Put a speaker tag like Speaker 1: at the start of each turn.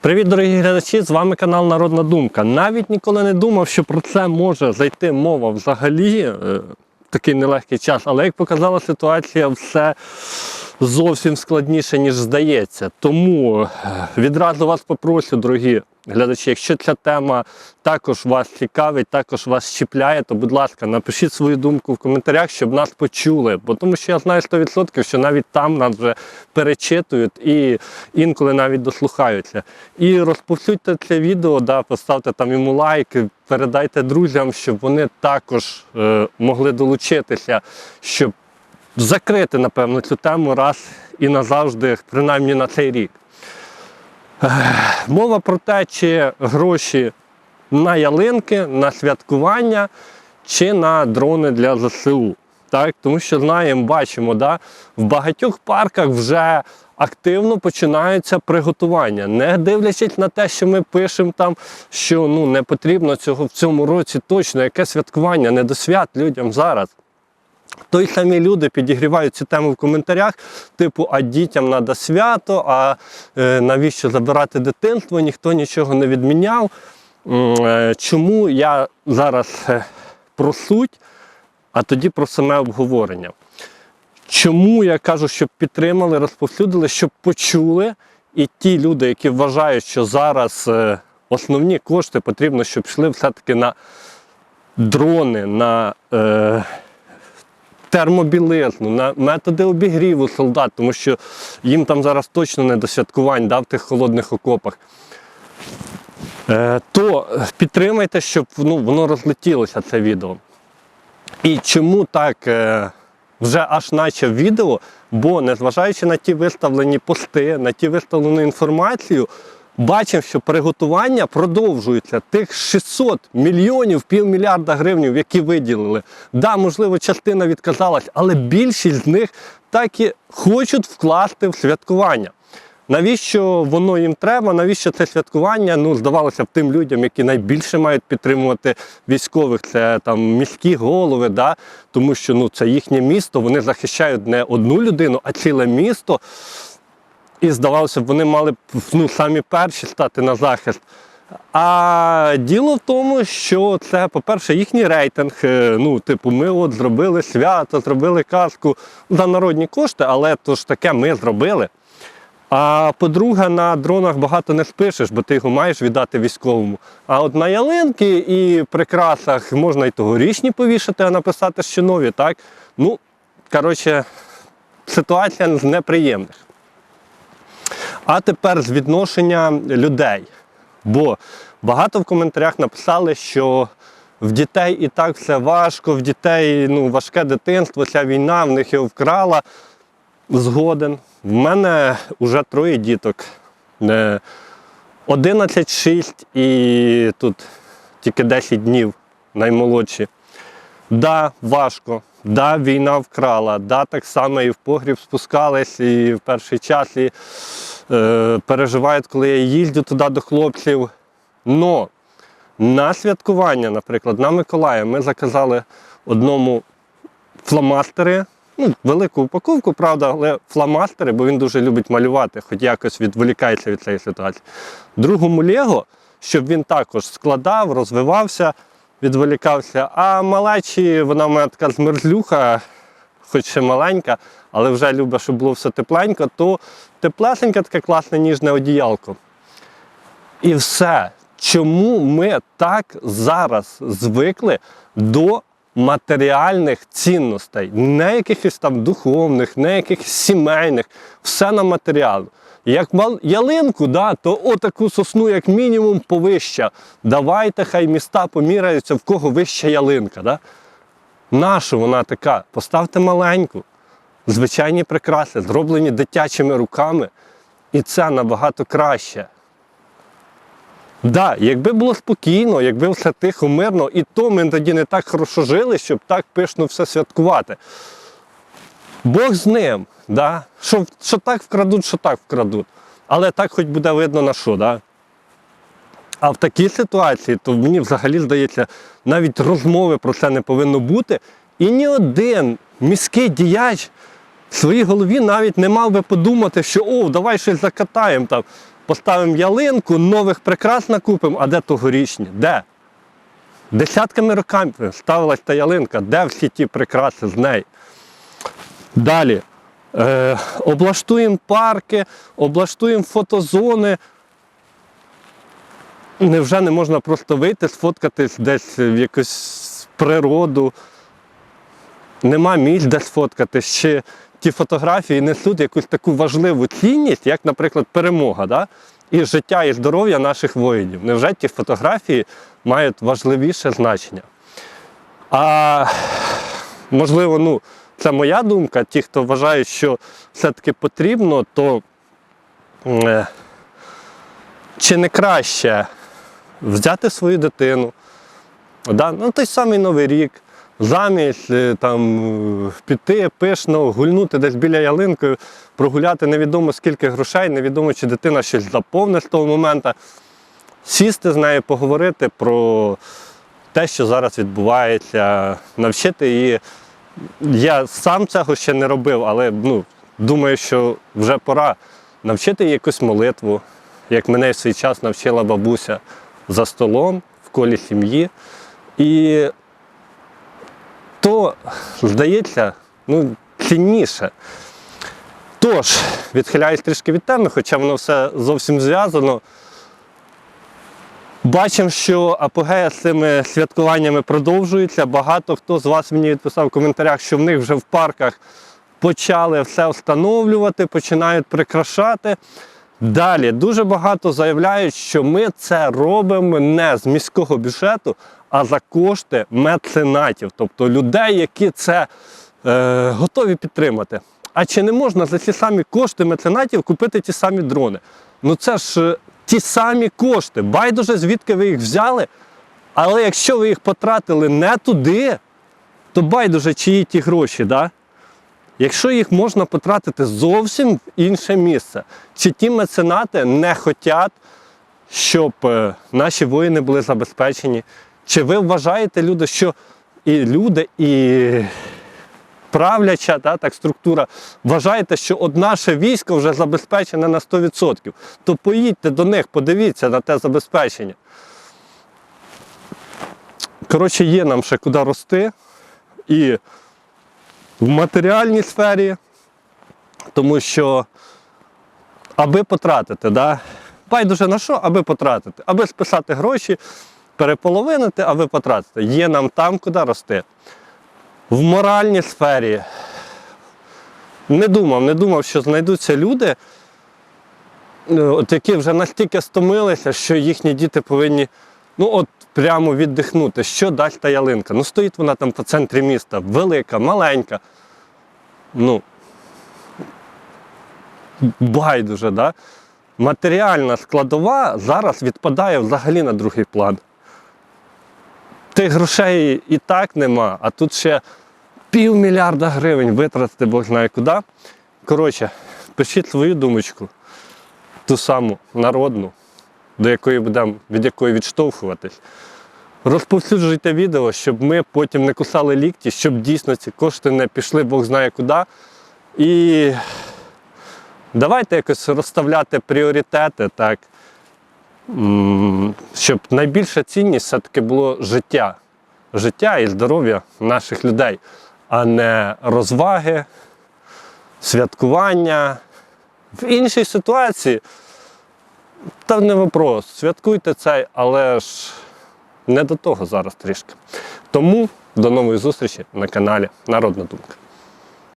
Speaker 1: Привіт, дорогі глядачі! З вами канал Народна Думка. Навіть ніколи не думав, що про це може зайти мова взагалі. е, Такий нелегкий час, але як показала ситуація, все зовсім складніше, ніж здається. Тому е, відразу вас попрошу, дорогі глядачі, якщо ця тема також вас цікавить, також вас чіпляє, то будь ласка, напишіть свою думку в коментарях, щоб нас почули. Бо тому що я знаю 100%, що навіть там нас вже перечитують і інколи навіть дослухаються. І розповсюдьте це відео, да, поставте там йому лайк, передайте друзям, щоб вони також е, могли долучитися, щоб закрити, напевно, цю тему раз і назавжди, принаймні на цей рік. Мова про те, чи гроші на ялинки, на святкування чи на дрони для ЗСУ. Так? Тому що знаємо, бачимо, да? в багатьох парках вже активно починаються приготування, не дивлячись на те, що ми пишемо там, що ну, не потрібно цього в цьому році точно, яке святкування, не до свят людям зараз. Той самі люди підігрівають цю тему в коментарях, типу, а дітям треба свято, а е, навіщо забирати дитинство, ніхто нічого не відміняв. Е, Чому я зараз е, про суть, а тоді про саме обговорення. Чому я кажу, щоб підтримали, розповсюдили, щоб почули, і ті люди, які вважають, що зараз е, основні кошти потрібно, щоб йшли все-таки на дрони, на е, термобілизну, на методи обігріву солдат, тому що їм там зараз точно не до святкувань да, в тих холодних окопах. Е, то підтримайте, щоб ну, воно розлетілося це відео. І чому так е, вже аж наче відео? Бо незважаючи на ті виставлені пости, на ті виставлену інформацію, бачимо, що приготування продовжуються. Тих 600 мільйонів, півмільярда гривень, які виділили. Да, можливо, частина відказалась, але більшість з них так і хочуть вкласти в святкування. Навіщо воно їм треба? Навіщо це святкування? Ну, здавалося б, тим людям, які найбільше мають підтримувати військових, це там міські голови, да? тому що ну, це їхнє місто, вони захищають не одну людину, а ціле місто. І здавалося б, вони мали ну, самі перші стати на захист. А діло в тому, що це, по-перше, їхній рейтинг. Е, Ну, типу, ми от зробили свято, зробили казку за народні кошти, але то ж таке ми зробили. А по-друге, на дронах багато не спишеш, бо ти його маєш віддати військовому. А от на ялинки і прикрасах можна і тогорічні повішати, а написати ще нові, так? Ну, коротше, ситуація з неприємних. А тепер з відношення людей. Бо багато в коментарях написали, що в дітей і так все важко, в дітей ну, важке дитинство, ця війна в них його вкрала. Згоден. В мене вже троє діток. Е, 11, 6 і тут тільки 10 днів наймолодші. Да, важко. Да, війна вкрала. Да, так само і в погріб спускались, і в перший час і, е, переживають, коли я їздю туди до хлопців. Но на святкування, наприклад, на Миколая ми заказали одному фломастери. Ну, велику упаковку, правда, але фломастери, бо він дуже любить малювати, хоч якось відволікається від цієї ситуації. Другому Лего, щоб він також складав, розвивався, відволікався. А малечі, вона в мене така змерзлюха, хоч ще маленька, але вже любить, щоб було все тепленько, то теплесеньке таке класне ніжне одіялко. І все. Чому ми так зараз звикли до матеріальних цінностей, не якихось там духовних, не якихось сімейних, все на матеріал. Як ялинку, да, то отаку сосну, як мінімум, повища. Давайте, хай міста поміряються, в кого вища ялинка. Да? Наша вона така? Поставте маленьку, звичайні прикраси, зроблені дитячими руками, і це набагато краще. Да, якби було спокійно, якби все тихо, мирно, і то ми тоді не так хорошо жили, щоб так пишно все святкувати. Бог з ним, да? що, що так вкрадуть, що так вкрадуть. Але так хоч буде видно на що. Да? А в такій ситуації, то мені взагалі здається, навіть розмови про це не повинно бути. І ні один міський діяч в своїй голові навіть не мав би подумати, що о, давай щось закатаємо там. поставимо ялинку, нових прикрас накупимо, а де тогорічні? Де? Десятками роками ставилась та ялинка, де всі ті прикраси з неї? Далі. Е, облаштуємо парки, облаштуємо фотозони. Невже не можна просто вийти, сфоткатись десь в якусь природу? Нема місць, де сфоткатись, чи ті фотографії несуть якусь таку важливу цінність, як, наприклад, перемога, да? і життя і здоров'я наших воїнів. Невже ті фотографії мають важливіше значення? А можливо, ну, це моя думка. Ті, хто вважає, що все-таки потрібно, то е, чи не краще взяти свою дитину, да? ну, той самий Новий рік, замість е, там, піти пишно, гульнути десь біля ялинки, прогуляти невідомо скільки грошей, невідомо, чи дитина щось заповне з того моменту, сісти з нею, поговорити про те, що зараз відбувається, навчити її. Я сам цього ще не робив, але ну, думаю, що вже пора навчити якусь молитву, як мене в свій час навчила бабуся за столом в колі сім'ї. І то, здається, ну, цінніше. Тож, відхиляюсь трішки від теми, хоча воно все зовсім зв'язано. Бачимо, що апогея з цими святкуваннями продовжується. Багато хто з вас мені відписав в коментарях, що в них вже в парках почали все встановлювати, починають прикрашати. Далі дуже багато заявляють, що ми це робимо не з міського бюджету, а за кошти меценатів, тобто людей, які це е, готові підтримати. А чи не можна за ці самі кошти меценатів купити ті самі дрони? Ну це ж е, ті самі кошти. Байдуже, звідки ви їх взяли. Але якщо ви їх потратили не туди, то байдуже, чиї ті гроші, да? Якщо їх можна потратити зовсім в інше місце, чи ті меценати не хочуть, щоб е, наші воїни були забезпечені? Чи ви вважаєте, люди, що і люди, і правляча та, так, структура вважаєте, що от наше військо вже забезпечене на 100%, то поїдьте до них, подивіться на те забезпечення. Коротше, є нам ще куди рости. І в матеріальній сфері, тому що аби потратити, да? байдуже на що, аби потратити, аби списати гроші, переполовинити, аби потратити. Є нам там куди рости. В моральній сфері не думав, не думав, що знайдуться люди, е, от які вже настільки стомилися, що їхні діти повинні ну от прямо віддихнути. Що дасть та ялинка? Ну стоїть вона там по центрі міста, велика, маленька. Ну, байдуже, да? Матеріальна складова зараз відпадає взагалі на другий план. Тих грошей і так нема, а тут ще півмільярда гривень витратити Бог знає куди. Коротше, пишіть свою думочку, ту саму народну, до якої будемо, від якої відштовхуватись. Розповсюджуйте відео, щоб ми потім не кусали лікті, щоб дійсно ці кошти не пішли Бог знає куди. І давайте якось розставляти пріоритети, так, щоб найбільша цінність все-таки було життя. Життя і здоров'я наших людей, а не розваги, святкування. В іншій ситуації, та не вопрос, святкуйте цей, але ж не до того зараз трішки. Тому до нової зустрічі на каналі Народна Думка.